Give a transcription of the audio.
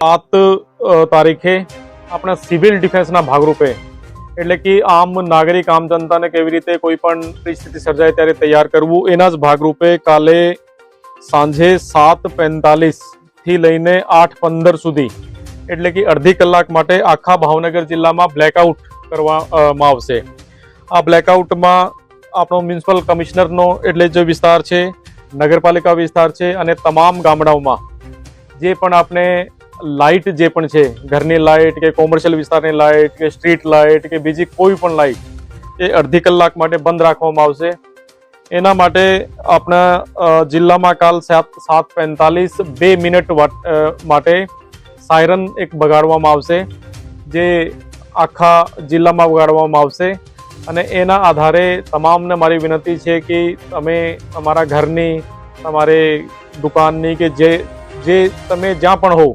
સાત તારીખે આપણા સિવિલ ડિફેન્સના ભાગરૂપે, એટલે કે આમ નાગરિક, આમ જનતાને કેવી રીતે કોઈ પણ પરિસ્થિતિ સર્જાય ત્યારે તૈયાર કરવું, એના જ ભાગરૂપે કાલે સાંજે સાતથી લઈને આઠ પંદર સુધી, એટલે કે અડધી કલાક માટે આખા ભાવનગર જિલ્લામાં બ્લેકઆઉટ કરવામાં આવશે. આ બ્લેકઆઉટમાં આપણો મ્યુનિસિપલ કમિશનરનો એટલે જે વિસ્તાર છે, નગરપાલિકા વિસ્તાર છે અને તમામ ગામડાઓમાં, જે પણ આપણે લાઇટ જે પણ છે, ઘરની લાઇટ કે કોમર્શિયલ વિસ્તારની લાઇટ કે સ્ટ્રીટ લાઇટ કે બીજી કોઈ પણ લાઇટ એ અડધી કલાક માટે બંધ રાખવામાં આવશે. એના માટે આપણા જિલ્લામાં કાલ સાત સાત પેંતાલીસ બે મિનિટ માટે સાયરન એક બગાડવામાં આવશે, જે આખા જિલ્લામાં બગાડવામાં આવશે. અને એના આધારે તમામને મારી વિનંતી છે કે તમે તમારા ઘરની, તમારે દુકાનની કે જે જે તમે જ્યાં પણ હો